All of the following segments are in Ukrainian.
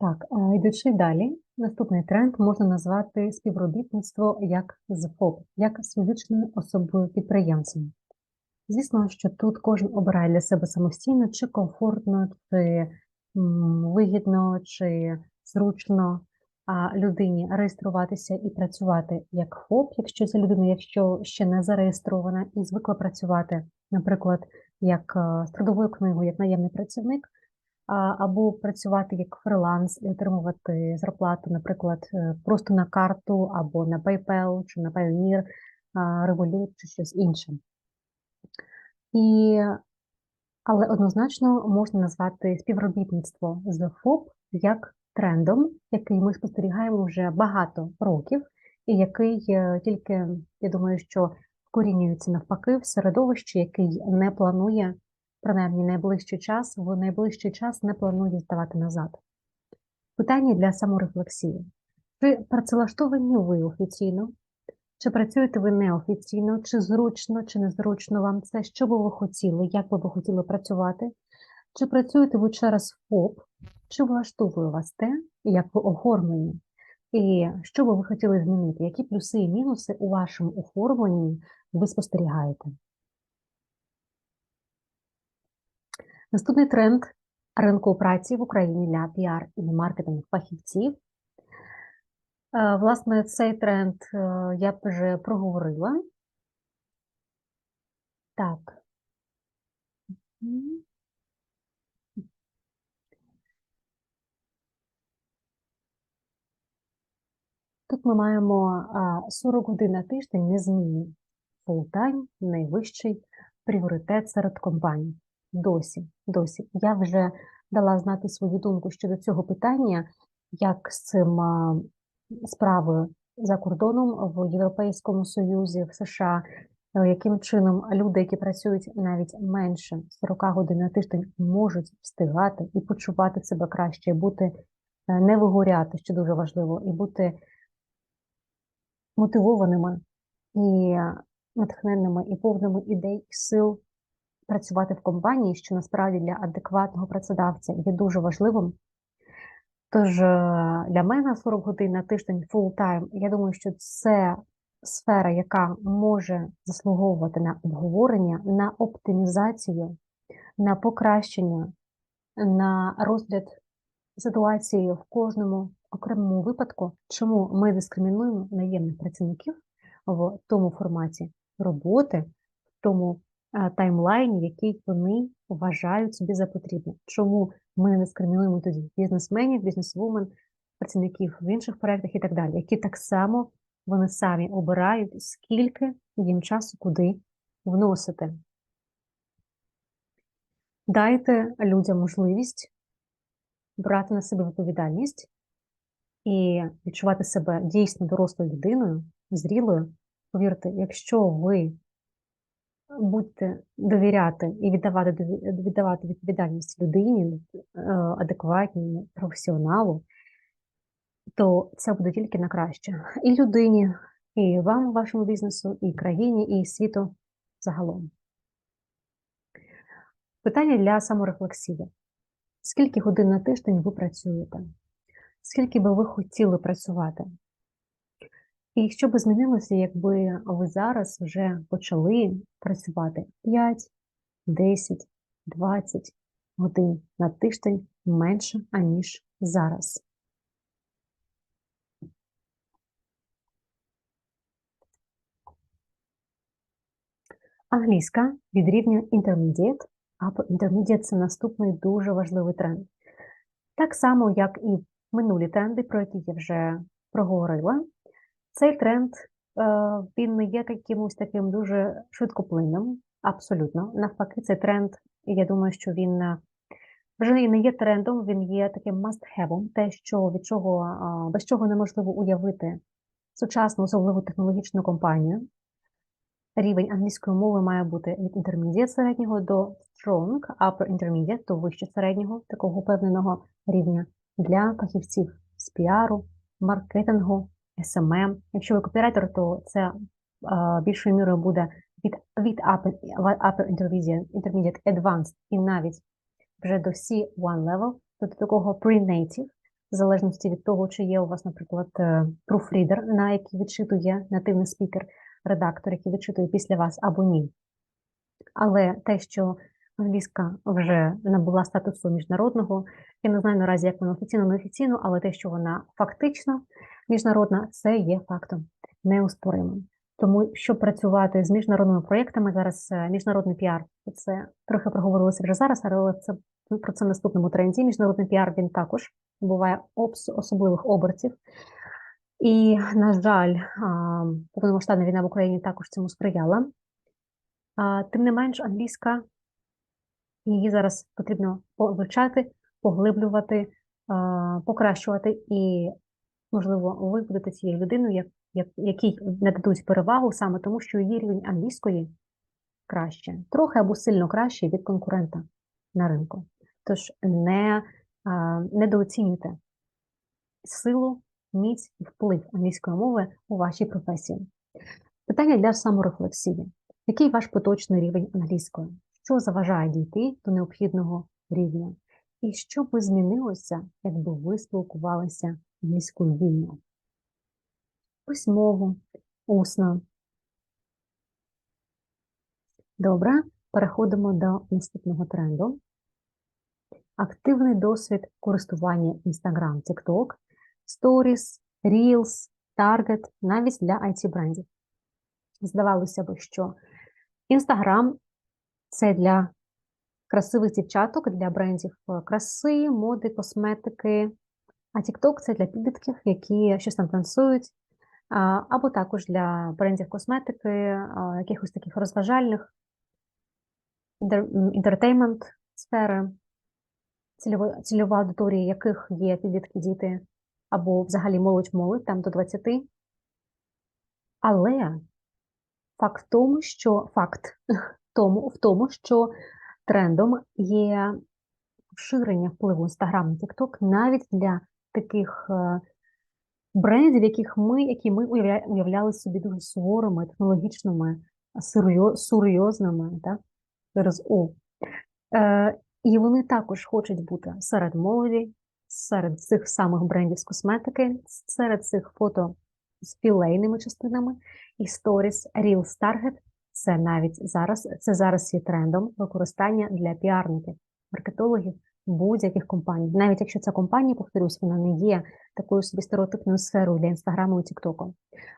Так, йдучи далі, наступний тренд можна назвати співробітництво як з ФОП, як з фізичною особою підприємцем. Звісно, що тут кожен обирає для себе самостійно, чи комфортно, чи вигідно, чи зручно людині реєструватися і працювати як ФОП, якщо це людина, якщо ще не зареєстрована і звикла працювати, наприклад, як е, з трудовою книгою, як наємний працівник, або працювати як фриланс і отримувати зарплату, наприклад, е, просто на карту або на PayPal чи на Payoneer, Revolut чи щось інше. І, але однозначно можна назвати співробітництво з ФОП як трендом, який ми спостерігаємо вже багато років, і який е, тільки, я думаю, що вкорінюється навпаки в середовищі, який не планує, принаймні найближчий час, в найближчий час не планує здавати назад. Питання для саморефлексії. Чи працевлаштовані ви офіційно? Чи працюєте ви неофіційно, чи зручно, чи незручно вам це? Що би ви хотіли, як би ви хотіли працювати? Чи працюєте ви через ФОП, чи влаштовує вас те, як ви оформлені? І що би ви хотіли змінити? Які плюси і мінуси у вашому оформленні ви спостерігаєте? Наступний тренд ринку праці в Україні для піар і маркетинг фахівців. Е, Власне, цей тренд е, я б вже проговорила. Так. Тут ми маємо а, 40 годин на тиждень незмінні. Full-time – найвищий пріоритет серед компаній. Досі, досі. Я вже дала знати свою думку щодо цього питання, як з цим справи за кордоном в Європейському Союзі, в США, е, яким чином люди, які працюють навіть менше 40 годин на тиждень, можуть встигати і почувати себе краще, і бути е, не вигоряти, що дуже важливо, і бути мотивованими і натхненними, і повними ідей і сил працювати в компанії, що насправді для адекватного працедавця є дуже важливим. Тож е, для мене 40 годин на тиждень full-time, я думаю, що це сфера, яка може заслуговувати на обговорення, на оптимізацію, на покращення, на розгляд ситуації в кожному окремому випадку, чому ми дискримінуємо наємних працівників в тому форматі роботи, в тому таймлайні, який вони вважають собі за потрібне. Чому ми не дискримінуємо тоді бізнесменів, бізнесвумен, працівників в інших проєктах і так далі, які так само вони самі обирають, скільки їм часу куди вносити. Дайте людям можливість брати на себе відповідальність і відчувати себе дійсно дорослою людиною, зрілою. Повірте, якщо ви будете довіряти і віддавати, віддавати відповідальність людині, е, адекватній професіоналу, то це буде тільки на краще. І людині, і вам, вашому бізнесу, і країні, і світу загалом. Питання для саморефлексії. Скільки годин на тиждень ви працюєте? Скільки би ви хотіли працювати? І що би змінилося, якби ви зараз вже почали працювати 5, 10, 20 годин на тиждень менше, аніж зараз? Англійська від рівня Intermediate, а Intermediate – це наступний дуже важливий тренд. Так само, як і минулі тренди, про які я вже проговорила, цей тренд е, він не є якимось таким дуже швидкоплинним, абсолютно. Навпаки, цей тренд, я думаю, що він е, вже не є трендом, він є таким must-have, те, що від чого, е, без чого неможливо уявити сучасну, особливо технологічну компанію. Рівень англійської мови має бути від intermediate середнього до strong, upper intermediate, до вище середнього, такого впевненого рівня для фахівців з піару, маркетингу, SMM. Якщо ви копірайтер, то це більшою мірою буде від, від upper, upper intermediate, intermediate advanced і навіть вже до C1 level, тобто такого pre-native, в залежності від того, чи є у вас, наприклад, е, proofreader, на який відчитує нативний спікер, редактор, який відчитує після вас або ні. Але те, що англійська вже набула статусу міжнародного, я не знаю наразі, як вона офіційно, неофіційно, але те, що вона фактично міжнародна, це є фактом неоспоримим. Тому, щоб працювати з міжнародними проєктами, зараз е, міжнародний піар, це трохи проговорилося вже зараз, але це про це в наступному тренді. Міжнародний піар він також буває обс- особливих обертів. І, на жаль, повномасштабна війна в Україні також цьому сприяла. Тим не менш, англійська її зараз потрібно вивчати, поглиблювати, покращувати. І, можливо, ви будете цією людиною, як, як, якій нададуть перевагу саме тому, що її рівень англійської краще, трохи або сильно краще від конкурента на ринку. Тож не а, недооцінюйте силу, міць і вплив англійської мови у вашій професії. Питання для саморефлексії. Який ваш поточний рівень англійської? Що заважає дійти до необхідного рівня? І що би змінилося, якби ви спілкувалися англійською вільно? Письмово, усно. Добре, переходимо до наступного тренду. Активний досвід користування Instagram, TikTok, Stories, Reels, Target, навіть для IT-брендів. Здавалося б, що Instagram це для красивих дівчаток, для брендів краси, моди, косметики, а TikTok це для підлітків, які щось там танцюють, або також для брендів косметики, якихось таких розважальних, інтертеймент сфери, цільова, аудиторія яких є підлітки діти або взагалі молодь-молодь, там до 20. Але факт в тому, що факт тому, в тому, що трендом є поширення впливу Instagram на TikTok навіть для таких е, брендів, яких ми, які ми уявляли собі дуже суворими, технологічними, серйозними, так? Через О. Е, і вони також хочуть бути серед молоді, серед цих самих брендів з косметики, серед цих фото з філейними частинами і сторіс Reels Target це навіть зараз, це зараз є трендом використання для піарників, маркетологів будь-яких компаній. Навіть якщо ця компанія, повторюсь, вона не є такою собі стереотипною сферою для інстаграму і тіктоку.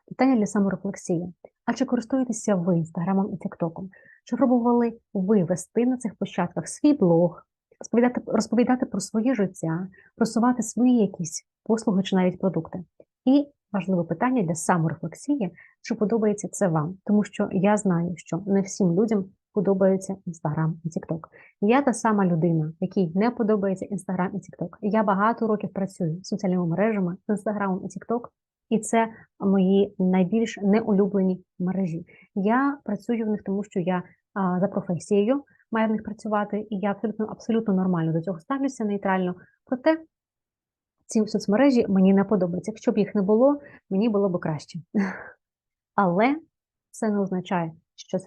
Питання для саморефлексії. А чи користуєтеся ви інстаграмом і тіктоком? Чи пробували ви вести на цих площадках свій блог, розповідати, розповідати про своє життя, просувати свої якісь послуги чи навіть продукти? І важливе питання для саморефлексії, чи подобається це вам, тому що я знаю, що не всім людям подобається Інстаграм і Тікток. Я та сама людина, якій не подобається Інстаграм і Тікток. Я багато років працюю з соціальними мережами, з Інстаграмом і Тікток, і це мої найбільш неулюблені мережі. Я працюю в них, тому що я а, за професією маю в них працювати, і я абсолютно абсолютно нормально до цього ставлюся нейтрально. Проте ці соцмережі мені не подобаються. Якщо б їх не було, мені було б краще. Але це не означає, що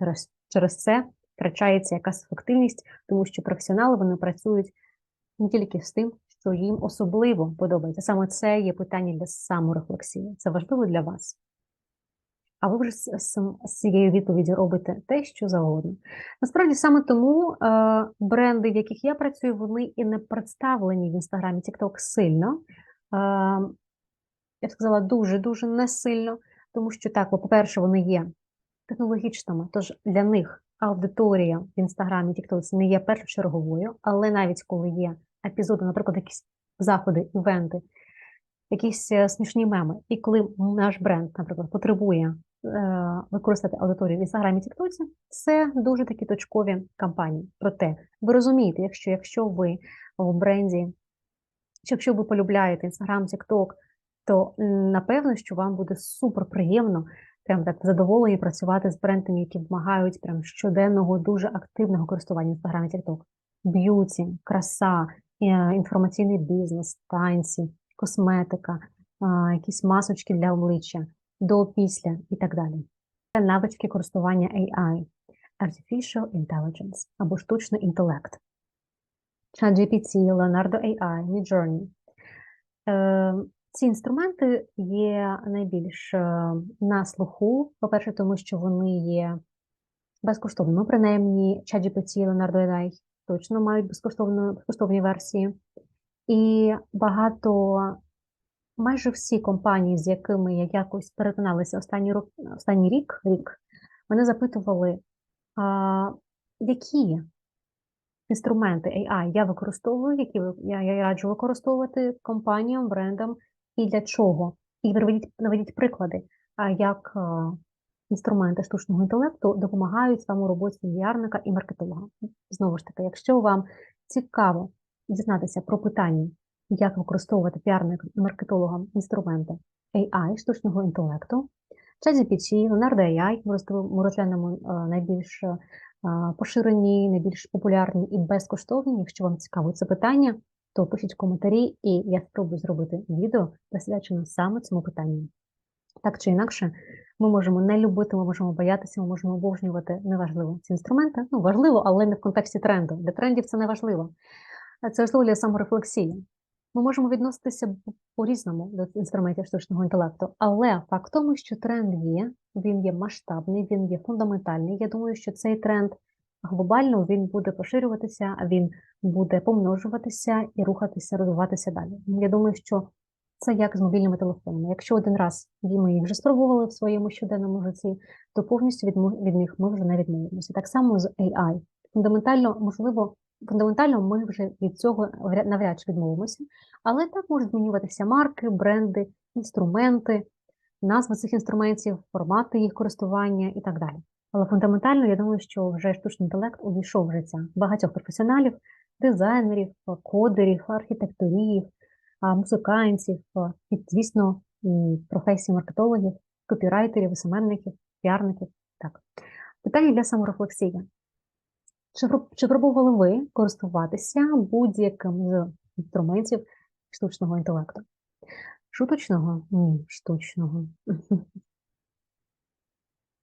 через це втрачається якась ефективність, тому що професіонали вони працюють не тільки з тим, що їм особливо подобається. Саме це є питання для саморефлексії. Це важливо для вас. А ви вже з, цією відповіддю робите те, що завгодно. Насправді, саме тому е, бренди, в яких я працюю, вони і не представлені в інстаграмі TikTok сильно. Е, я б сказала, дуже-дуже не сильно, тому що так, по-перше, вони є технологічними, тож для них аудиторія в інстаграмі TikTok не є першочерговою, але навіть коли є епізоди, наприклад, якісь заходи, івенти, якісь е, смішні меми, і коли наш бренд, наприклад, потребує Е, використати аудиторію в інстаграмі TikTok, це дуже такі точкові кампанії. Проте ви розумієте, якщо якщо ви в бренді, чи якщо ви полюбляєте Інстаграм, TikTok, то напевно, що вам буде супер приємно, прям так задоволені працювати з брендами, які вимагають прям щоденного, дуже активного користування Інстаграмі TikTok. Б'юті, краса, е, інформаційний бізнес, танці, косметика, якісь масочки для обличчя до, після і так далі. Це навички користування AI, Artificial Intelligence або штучний інтелект, ChatGPT, Leonardo AI, Midjourney. Ці інструменти є найбільш е, на слуху. По-перше, тому що вони є безкоштовними. Принаймні, ChatGPT і Leonardo AI точно мають безкоштовні версії. І багато, майже всі компанії, з якими я якось перетиналася останній, рок, останній рік, рік, мене запитували, а, які інструменти AI я використовую, які я, я раджу використовувати компаніям, брендам і для чого. І наведіть, наведіть приклади, як інструменти штучного інтелекту допомагають вам у роботі піарника і маркетолога. Знову ж таки, якщо вам цікаво дізнатися про питання, як використовувати піарникам і маркетологам інструменти AI, штучного інтелекту, ChatGPT, Leonardo AI, ми розглянемо найбільш поширені, найбільш популярні і безкоштовні. Якщо вам цікаво це питання, то пишіть коментарі, і я спробую зробити відео, присвячене саме цьому питанню. Так чи інакше, ми можемо не любити, ми можемо боятися, ми можемо обожнювати неважливо ці інструменти. Ну, важливо, але не в контексті тренду. Для трендів це не важливо. Це важливо для саморефлексії. Ми можемо відноситися по-різному до інструментів штучного інтелекту, але факт в тому, що тренд є, він є масштабний, він є фундаментальний. Я думаю, що цей тренд глобально він буде поширюватися, він буде помножуватися і рухатися, розвиватися далі. Я думаю, що це як з мобільними телефонами. Якщо один раз ми їх вже спробували в своєму щоденному житті, то повністю від, від них ми вже не відмовимося. Так само з AI. Фундаментально, можливо, фундаментально ми вже від цього вря- навряд чи відмовимося, але так можуть змінюватися марки, бренди, інструменти, назви цих інструментів, формати їх користування і так далі. Але фундаментально, я думаю, що вже штучний інтелект увійшов в життя багатьох професіоналів, дизайнерів, кодерів, архітекторів, музикантів, і, звісно, м, професії маркетологів, копірайтерів, СММників, піарників. Так. Питання для саморефлексії. Чи, чи пробували ви користуватися будь-яким з інструментів штучного інтелекту? Шуточного? Ні, штучного.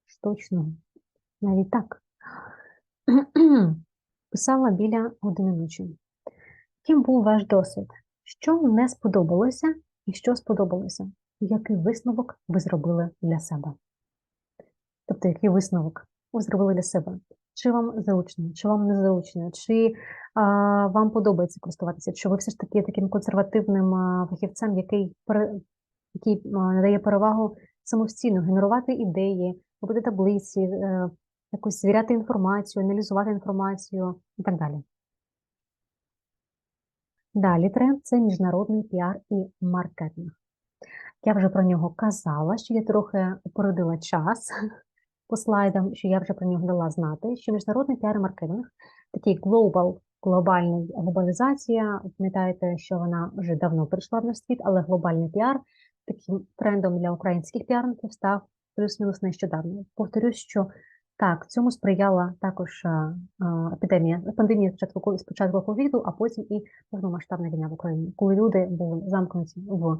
Штучного. Навіть так. Писала біля години ночі. Яким був ваш досвід? Що не сподобалося і що сподобалося? Який висновок ви зробили для себе? Тобто, який висновок ви зробили для себе? Чи вам зручно, чи вам незручно, чи а, вам подобається користуватися, чи ви все ж таки таким консервативним а, фахівцем, який, який надає перевагу самостійно генерувати ідеї, робити таблиці, е, якось звіряти інформацію, аналізувати інформацію і так далі. Далі тренд це міжнародний піар і маркетинг. Я вже про нього казала, що я трохи опередила час по слайдам, що я вже про нього дала знати, що міжнародний піар і маркетинг, такий глобал, глобальний глобалізація. Пам'ятаєте, що вона вже давно прийшла в наш світ, але глобальний піар таким трендом для українських піарників став плюс-мінус нещодавно. Повторюсь, що так, цьому сприяла також а, а, епідемія, пандемія спочатку спочатку ковіду, а потім і повномасштабна війна в Україні, коли люди були замкнуті в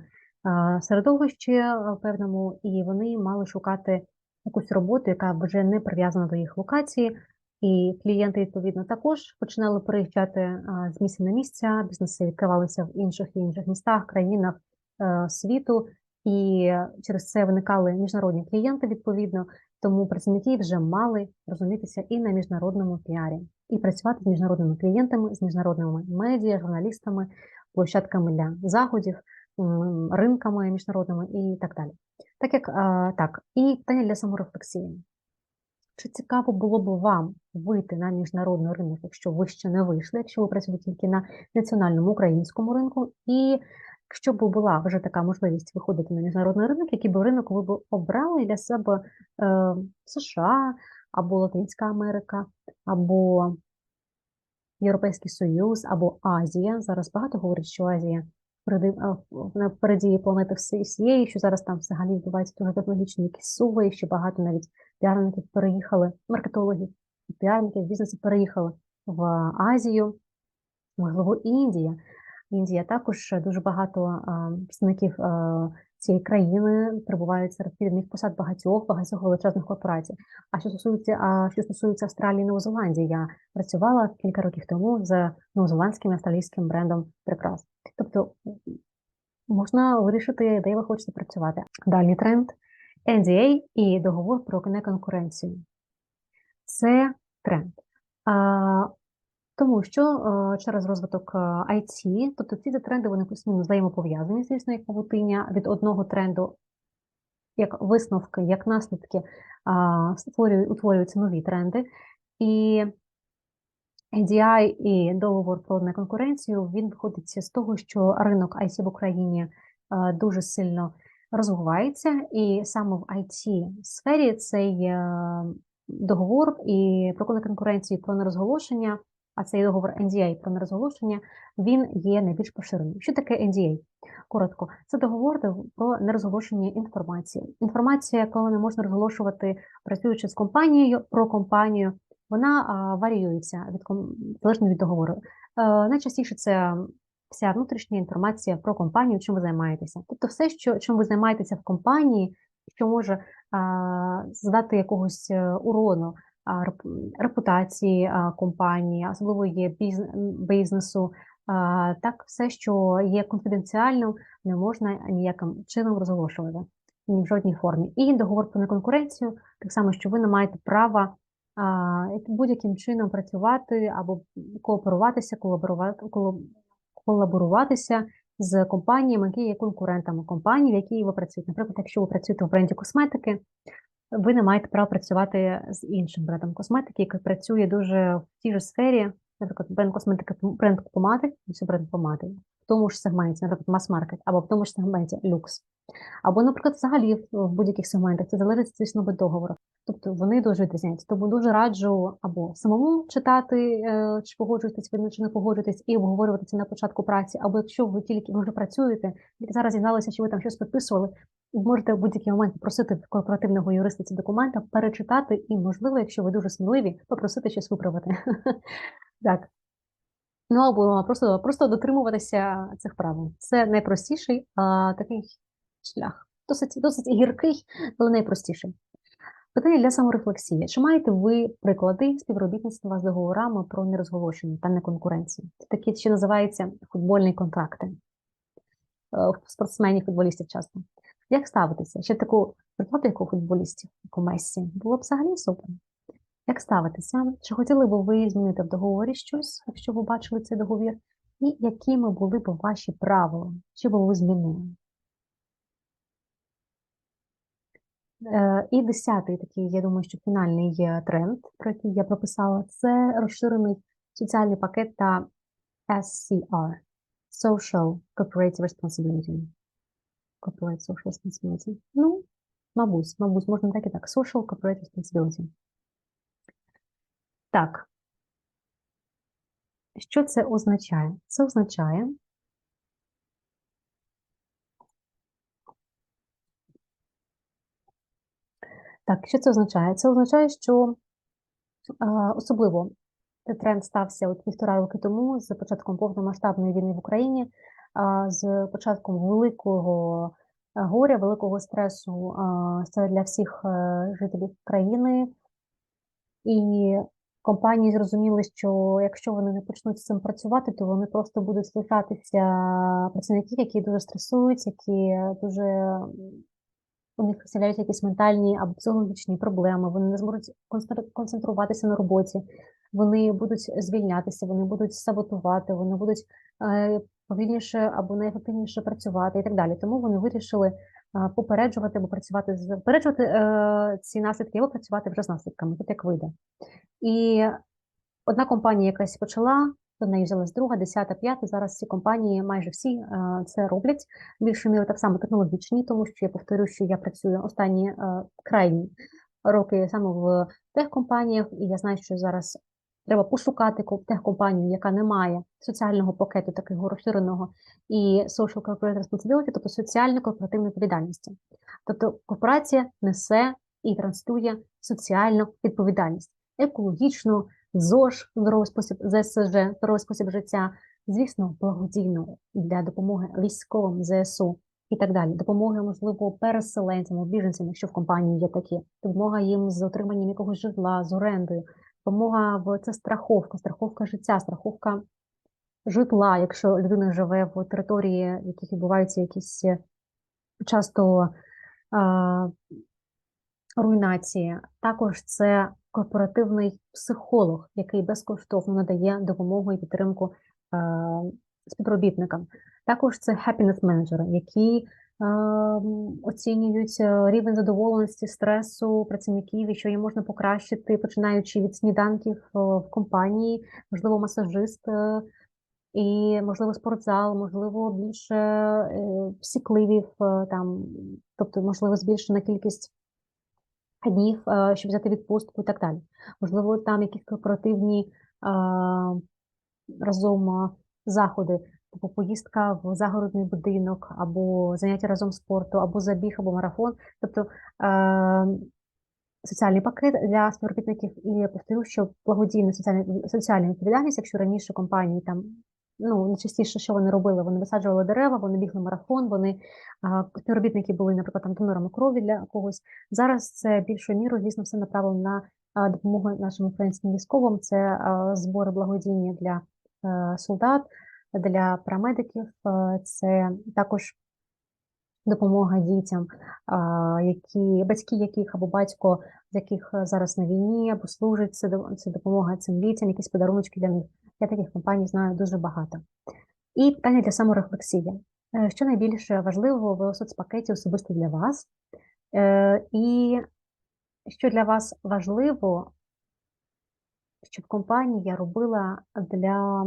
середовищі а, певному, і вони мали шукати якусь роботу, яка вже не прив'язана до їх локації. І клієнти, відповідно, також починали переїжджати з місця на місця, бізнеси відкривалися в інших і інших містах, країнах е, світу, і через це виникали міжнародні клієнти, відповідно. Тому працівники вже мали розумітися і на міжнародному піарі, і працювати з міжнародними клієнтами, з міжнародними медіа, журналістами, площадками для заходів, ринками міжнародними і так далі. Так як так, і питання для саморефлексії. Чи цікаво було б вам вийти на міжнародний ринок, якщо ви ще не вийшли, якщо ви працюєте тільки на національному українському ринку, і якщо б була вже така можливість виходити на міжнародний ринок, який би ринок ви б обрали для себе е, США або Латинська Америка, або Європейський Союз, або Азія. Зараз багато говорять, що Азія а, напереді планети всієї, що зараз там взагалі відбуваються дуже технологічні якісь суви, і що багато навіть піарників переїхали, маркетологів, піарників, бізнесів переїхали в Азію, можливо, Індія. Індія також дуже багато представників цієї країни перебувають серед керівних посад багатьох, багатьох величезних корпорацій. А що стосується, а що стосується Австралії і Новозеландії, я працювала кілька років тому з новозеландським австралійським брендом прикрас. Тобто можна вирішити, де ви хочете працювати. Далі тренд NDA і договор про неконкуренцію. Це тренд. Тому що через розвиток IT, тобто ці тренди вони плюс-мінус взаємопов'язані, звісно, як павутиння від одного тренду, як висновки, як наслідки утворюються нові тренди. І NDI і договор про неконкуренцію він виходить з того, що ринок IT в Україні дуже сильно розвивається, і саме в it сфері цей е, договор і про конкуренцію про нерозголошення, а цей договор NDA про нерозголошення, він є найбільш поширеним. Що таке NDA? Коротко, це договор про нерозголошення інформації. Інформація, коли не можна розголошувати, працюючи з компанією про компанію, вона варіюється від залежно від договору. Е, найчастіше це вся внутрішня інформація про компанію, чим ви займаєтеся. Тобто, все, що чим ви займаєтеся в компанії, що може а, здати якогось е, урону репутації компанії, особливо є бізнесу. Так, все, що є конфіденціальним, не можна ніяким чином розголошувати ні в жодній формі. І договор про неконкуренцію, так само, що ви не маєте права будь-яким чином працювати або кооперуватися, колаборувати, колаборуватися з компаніями, які є конкурентами компаній, в якій ви працюєте. Наприклад, якщо ви працюєте в бренді косметики, ви не маєте права працювати з іншим брендом косметики, який працює дуже в тій ж сфері, наприклад, бренд косметики, бренд помади, чи бренд помади, в тому ж сегменті, наприклад, мас-маркет, або в тому ж сегменті люкс. Або, наприклад, взагалі в будь-яких сегментах це залежить, звісно, від договору. Тобто вони дуже відрізняються. Тому дуже раджу або самому читати, е, чи погоджуєтесь ви чи не погоджуєтесь, і обговорювати це на початку праці, або якщо ви тільки ви вже працюєте, тільки зараз зізналися, що ви там щось підписували, можете в будь-який момент попросити корпоративного юриста ці документи, перечитати, і, можливо, якщо ви дуже сміливі, попросити щось виправити. Так. Ну або просто просто дотримуватися цих правил. Це найпростіший а, такий шлях. Досить досить гіркий, але найпростіший. Питання для саморефлексії. Чи маєте ви приклади співробітництва з договорами про нерозголошення та неконкуренцію? Це такі, що називаються футбольні контракти е, спортсменів, футболістів часто. Як ставитися? Ще таку прикладу, як у футболістів, як у Мессі, було б взагалі супер. Як ставитися? Чи хотіли б ви змінити в договорі щось, якщо ви бачили цей договір? І якими були б ваші правила? Що б ви змінили? Е, і десятий такий, я думаю, що фінальний тренд, про який я прописала, це розширений соціальний пакет та SCR Social Corporate Responsibility. Corporate Social Responsibility. Ну, мабуть, мабуть, можна так і так. Social Corporate Responsibility. Так. Що це означає? Це означає, Так, що це означає? Це означає, що особливо тренд стався от півтора роки тому, з початком повномасштабної війни в Україні, з початком великого горя, великого стресу це для всіх е, жителів країни. І компанії зрозуміли, що якщо вони не почнуть з цим працювати, то вони просто будуть лишатися працівників, які дуже стресують, які дуже у них з'являються якісь ментальні або психологічні проблеми, вони не зможуть концентруватися на роботі, вони будуть звільнятися, вони будуть саботувати, вони будуть е, повільніше або найефективніше працювати і так далі. Тому вони вирішили попереджувати або працювати з попереджувати е, ці наслідки, або працювати вже з наслідками, тут як вийде. І одна компанія якась почала до неї взялась друга, десята, п'ята. Зараз ці компанії майже всі е, це роблять. Більше міри так само технологічні, тому що я повторю, що я працюю останні е, крайні роки саме в техкомпаніях, і я знаю, що зараз треба пошукати техкомпанію, яка не має соціального пакету такого розширеного і social corporate responsibility, тобто соціально корпоративної відповідальності. Тобто корпорація несе і транслює соціальну відповідальність, екологічну. ЗОЖ, здоровий спосіб ЗСЖ, здоровий спосіб життя, звісно, благодійно для допомоги військовим ЗСУ і так далі. Допомоги, можливо, переселенцям, біженцям, якщо в компанії є такі, допомога їм з отриманням якогось житла, з орендою, допомога в це страховка, страховка життя, страховка житла, якщо людина живе в території, в яких відбуваються якісь е, часто а, руйнації. Також це корпоративний психолог, який безкоштовно надає допомогу і підтримку е, співробітникам. Також це happiness менеджери, які оцінюють е, рівень задоволеності, стресу працівників, і що їм можна покращити, починаючи від сніданків е, в компанії, можливо, масажист. е, І, можливо, спортзал, можливо, більше сікливів, там, тобто, можливо, збільшена кількість днів, щоб взяти відпустку і так далі. Можливо, там якісь корпоративні разом заходи, типу поїздка в загородний будинок, або заняття разом спорту, або забіг, або марафон. Тобто е, соціальний пакет для співробітників. І я повторю, що благодійна соціальна, соціальна відповідальність, якщо раніше компанії там. Ну, найчастіше, що вони робили, вони висаджували дерева, вони бігли марафон, вони а, співробітники були, наприклад, там донорами крові для когось. Зараз це більшою мірою, звісно, все направлено на а, допомогу нашим українським військовим. Це а, збори благодійні для е, солдат, для парамедиків, е, це також допомога дітям, які батьки яких або батько, з яких е, зараз на війні або служить, це, допомога цим дітям, якісь подарунки для них. Я таких компаній знаю дуже багато. І питання для саморефлексії. Е, Що найбільше важливого в соцпакеті особисто для вас? І що для вас важливо, щоб компанія робила для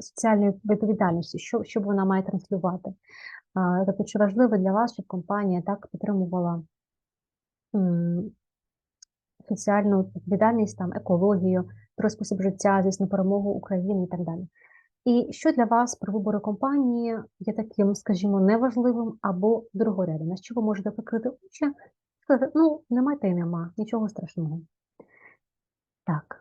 соціальної відповідальності, що, що вона має транслювати? Тобто, чи важливо для вас, щоб компанія так підтримувала соціальну відповідальність, там, екологію, про спосіб життя, звісно, перемогу України і так далі. І що для вас при виборі компанії є таким, скажімо, неважливим або другорядним? На що ви можете прикрити очі? Сказати, ну, немає та й нема, нічого страшного. Так.